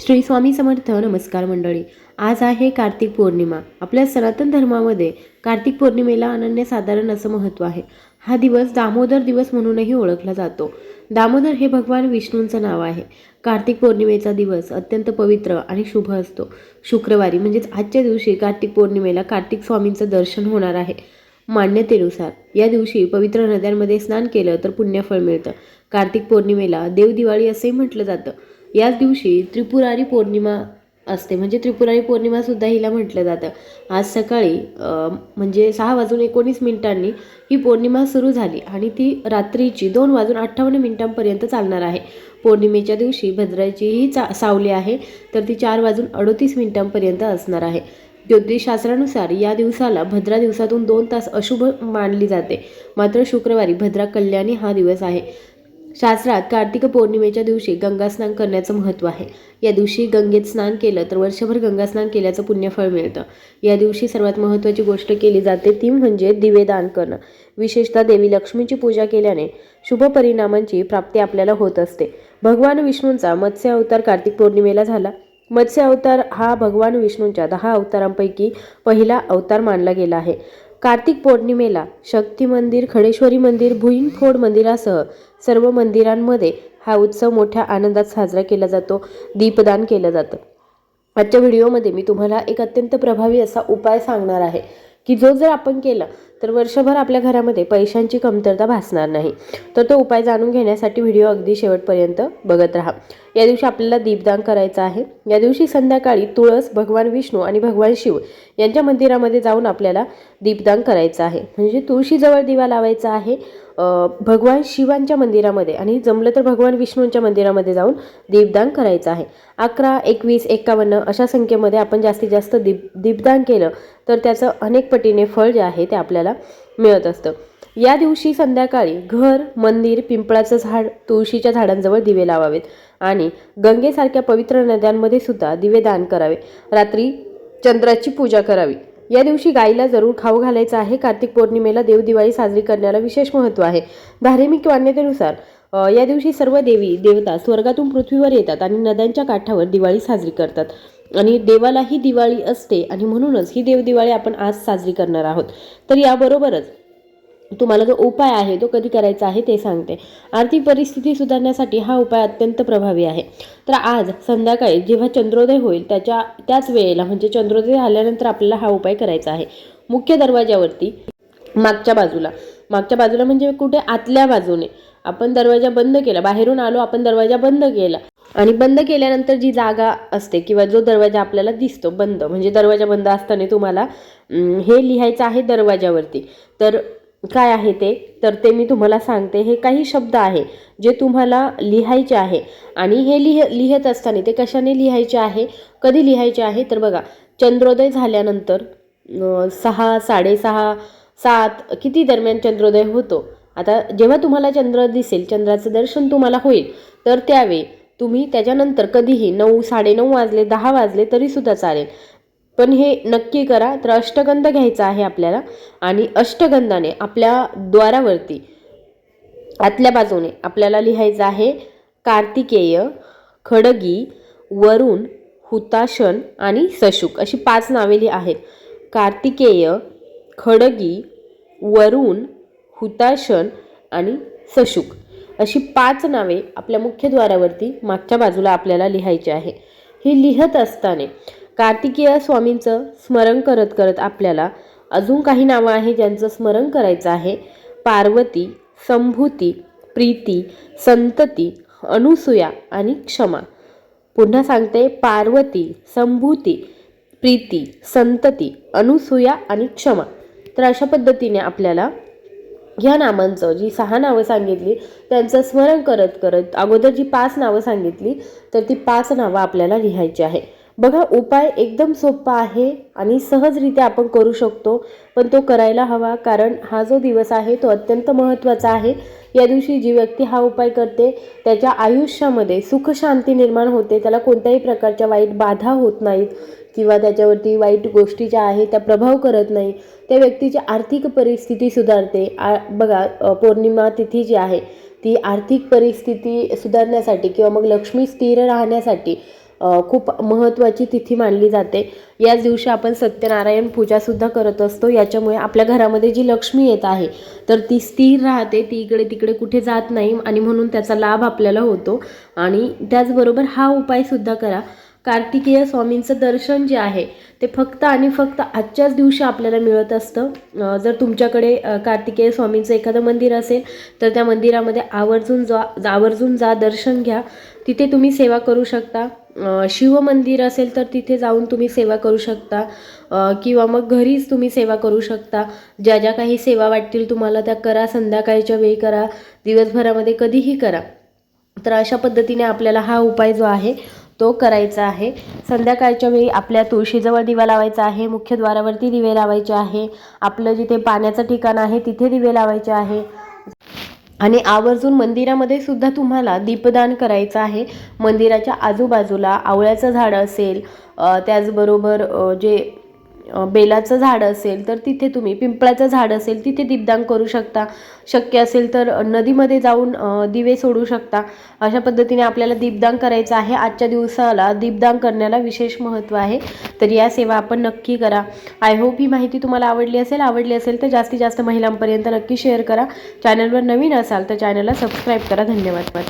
श्री स्वामी समर्थ नमस्कार मंडळी. आज आहे कार्तिक पौर्णिमा. आपल्या सनातन धर्मामध्ये कार्तिक पौर्णिमेला अनन्यसाधारण असं महत्त्व आहे. हा दिवस दामोदर दिवस म्हणूनही ओळखला जातो. दामोदर हे भगवान विष्णूंचं नाव आहे. कार्तिक पौर्णिमेचा दिवस अत्यंत पवित्र आणि शुभ असतो. शुक्रवारी म्हणजेच आजच्या दिवशी कार्तिक पौर्णिमेला कार्तिक स्वामींचं दर्शन होणार आहे. मान्यतेनुसार या दिवशी पवित्र नद्यांमध्ये स्नान केलं तर पुण्यफळ मिळतं. कार्तिक पौर्णिमेला देवदिवाळी असेही म्हटलं जातं. याच दिवशी त्रिपुरारी पौर्णिमा असते. म्हणजे त्रिपुरारी पौर्णिमासुद्धा हिला म्हटलं जातं. आज सकाळी म्हणजे सहा वाजून एकोणीस मिनिटांनी ही पौर्णिमा सुरू झाली आणि ती रात्रीची दोन वाजून अठ्ठावन्न मिनिटांपर्यंत चालणार आहे. पौर्णिमेच्या दिवशी भद्राची ही चा सावली आहे तर ती चार वाजून अडोतीस मिनिटांपर्यंत असणार आहे. ज्योतिषशास्त्रानुसार या दिवसाला भद्रा दिवसातून दोन तास अशुभ मानली जाते. मात्र शुक्रवारी भद्रा कल्याणी हा दिवस आहे. शास्त्रात कार्तिक पौर्णिमेच्या दिवशी गंगा स्नान करण्याचं महत्त्व आहे. या दिवशी गंगेत स्नान केलं तर वर्षभर गंगा स्नान केल्याचं पुण्यफळ मिळतं. या दिवशी सर्वात महत्त्वाची गोष्ट केली जाते ती म्हणजे दिवे दान करणं. विशेषतः देवी लक्ष्मीची पूजा केल्याने शुभ परिणामांची प्राप्ती आपल्याला होत असते. भगवान विष्णूंचा मत्स्य अवतार कार्तिक पौर्णिमेला झाला. मत्स्य अवतार हा भगवान विष्णूंच्या दहा अवतारांपैकी पहिला अवतार मानला गेला आहे. कार्तिक पौर्णिमेला शक्ती मंदिर खडेश्वरी मंदिर भुईनफोड मंदिरासह सर्व मंदिरांमध्ये हा उत्सव मोठ्या आनंदात साजरा केला जातो दीपदान केलं जातं. आजच्या व्हिडिओमध्ये मी तुम्हाला एक अत्यंत प्रभावी असा उपाय सांगणार आहे. की जो जर आपण केला तर वर्षभर आपल्या घरामध्ये पैशांची कमतरता भासणार नाही. तर तो उपाय जाणून घेण्यासाठी व्हिडिओ अगदी शेवटपर्यंत बघत राहा. या दिवशी आपल्याला दीपदान करायचं आहे. या दिवशी संध्याकाळी तुळस भगवान विष्णू आणि भगवान शिव यांच्या मंदिरामध्ये जाऊन आपल्याला दीपदान करायचं आहे. म्हणजे तुळशीजवळ दिवा लावायचा आहे. भगवान शिवांच्या मंदिरामध्ये आणि जमलं तर भगवान विष्णूंच्या मंदिरामध्ये जाऊन दीपदान करायचं आहे. अकरा एकवीस एकावन्न अशा संख्येमध्ये आपण जास्तीत जास्त दीप दीपदान केलं तर त्याचं अनेक पटीने फळ जे आहे ते आपल्याला मिळत असतं. या दिवशी संध्याकाळी घर मंदिर पिंपळाचं झाड तुळशीच्या झाडांजवळ दिवे लावावेत आणि गंगेसारख्या पवित्र नद्यांमध्ये सुद्धा दिवे दान करावे. रात्री चंद्राची पूजा करावी. या दिवशी गाईला जरूर खाऊ घालायचं आहे. कार्तिक पौर्णिमेला देवदिवाळी साजरी करण्याला विशेष महत्त्व आहे. धार्मिक मान्यतेनुसार या दिवशी सर्व देवी देवता स्वर्गातून पृथ्वीवर येतात आणि नद्यांच्या काठावर दिवाळी साजरी करतात. आणि देवालाही दिवाळी असते आणि म्हणूनच ही देवदिवाळी आपण आज साजरी करणार आहोत. तर याबरोबरच तुम्हाला जो उपाय आहे तो कधी करायचा आहे ते सांगते. आर्थिक परिस्थिती सुधारण्यासाठी हा उपाय अत्यंत प्रभावी आहे. तर आज संध्याकाळी जेव्हा चंद्रोदय होईल त्याच्या त्याच वेळेला म्हणजे चंद्रोदय आल्यानंतर आपल्याला हा उपाय करायचा आहे. मुख्य दरवाजावरती मागच्या बाजूला. मागच्या बाजूला म्हणजे कुठे? आतल्या बाजूने. आपण दरवाजा बंद केला बाहेरून आलो आपण दरवाजा बंद केला. आणि बंद केल्यानंतर जी जागा असते किंवा जो दरवाजा आपल्याला दिसतो बंद. म्हणजे दरवाजा बंद असताना तुम्हाला हे लिहायचं आहे दरवाजावरती तर काय आहे ते? तर ते मी तुम्हाला सांगते. हे काही शब्द आहे जे तुम्हाला लिहायचे आहे. आणि हे लिह लिहित असताना ते कशाने लिहायचे आहे? कधी लिहायचे आहे? तर बघा चंद्रोदय झाल्यानंतर सहा साडेसहा सात किती दरम्यान चंद्रोदय होतो? आता जेव्हा तुम्हाला चंद्र दिसेल चंद्राचं दर्शन तुम्हाला होईल. तर त्यावेळी तुम्ही त्याच्यानंतर कधीही नऊ साडेनऊ वाजले दहा वाजले तरीसुद्धा चालेल. पण हे नक्की करा. तर अष्टगंध घ्यायचा आहे आपल्याला आणि अष्टगंधाने आपल्या द्वारावरती आतल्या बाजूने आपल्याला लिहायचं आहे कार्तिकेय खडगी वरुण हुताशन आणि सशुक अशी पाच नावे लि आहेत. कार्तिकेय खडगी वरुण हुताशन आणि सशुक अशी पाच नावे आपल्या मुख्यद्वारावरती मागच्या बाजूला आपल्याला लिहायची आहे. ही लिहत असताना कार्तिकेय स्वामींचं स्मरण करत करत आपल्याला अजून काही नावं आहे ज्यांचं स्मरण करायचं आहे. पार्वती संभूती प्रीती संतती अनुसूया आणि क्षमा. पुन्हा सांगते पार्वती संभूती प्रीती संतती अनुसूया आणि क्षमा. तर अशा पद्धतीने आपल्याला ह्या नामांचं जी सहा नावं सांगितली त्यांचं स्मरण करत करत अगोदर जी पाच नावं सांगितली तर ती पाच नावं आपल्याला लिहायची आहे. बघा उपाय एकदम सोपा आहे आणि सहजरित्या आपण करू शकतो पण तो करायला हवा कारण हा जो दिवस आहे तो अत्यंत महत्त्वाचा आहे. या दिवशी जी व्यक्ती हा उपाय करते त्याच्या आयुष्यामध्ये सुखशांती निर्माण होते. त्याला कोणत्याही प्रकारच्या वाईट बाधा होत नाहीत किंवा त्याच्यावरती वाईट गोष्टी ज्या आहेत त्या प्रभाव करत नाही. त्या व्यक्तीची आर्थिक परिस्थिती सुधारते. आ बघा पौर्णिमा तिथी जी आहे ती आर्थिक परिस्थिती सुधारण्यासाठी किंवा मग लक्ष्मी स्थिर राहण्यासाठी खूप महत्त्वाची तिथी मानली जाते. याच दिवशी आपण सत्यनारायण पूजासुद्धा करत असतो. याच्यामुळे आपल्या घरामध्ये जी लक्ष्मी येत आहे तर ती स्थिर राहते. ती इकडे तिकडे कुठे जात नाही आणि म्हणून त्याचा लाभ आपल्याला होतो. आणि त्याचबरोबर हा उपायसुद्धा करा. कार्तिकेय स्वामींचं दर्शन जे आहे ते फक्त आणि फक्त आजच्याच दिवशी आपल्याला मिळत असतं. जर तुमच्याकडे कार्तिकेय स्वामींचं एखादं मंदिर असेल तर त्या मंदिरामध्ये आवर्जून जा आवर्जून जा दर्शन घ्या. तिथे तुम्ही सेवा करू शकता. शिवमंदिर असेल तर तिथे जाऊन तुम्ही सेवा करू शकता. किंवा मग घरीच तुम्ही सेवा करू शकता. ज्या ज्या काही सेवा वाटतील तुम्हाला त्या करा संध्याकाळच्या वेळी करा दिवसभरामध्ये कधीही करा. तर अशा पद्धतीने आपल्याला हा उपाय जो आहे तो करायचा आहे. संध्याकाळच्या वेळी आपल्या तुळशीजवळ दिवा लावायचा आहे मुख्यद्वारावरती दिवे लावायचे आहे. आपलं जिथे पाण्याचं ठिकाण आहे तिथे दिवे लावायचे आहे. आणि आवर्जून मंदिरामध्ये सुद्धा तुम्हाला दीपदान करायचं आहे. मंदिराच्या आजूबाजूला आवळ्याचं झाड असेल त्याचबरोबर जे बेलाचं झाड असेल तर तिथे तुम्ही पिंपळाचं झाड असेल तिथे दीपदान करू शकता. शक्य असेल तर नदीमध्ये जाऊन दिवे सोडू शकता. अशा पद्धतीने आपल्याला दीपदान करायचं आहे. आजच्या दिवसाला दीपदान करण्याला विशेष महत्त्व आहे. तर या सेवा आपण नक्की करा. आय होप ही माहिती तुम्हाला आवडली असेल. आवडली असेल तर जास्तीत जास्त महिलांपर्यंत नक्की शेअर करा. चॅनलवर नवीन असाल तर चॅनलला सबस्क्राईब करा. धन्यवाद.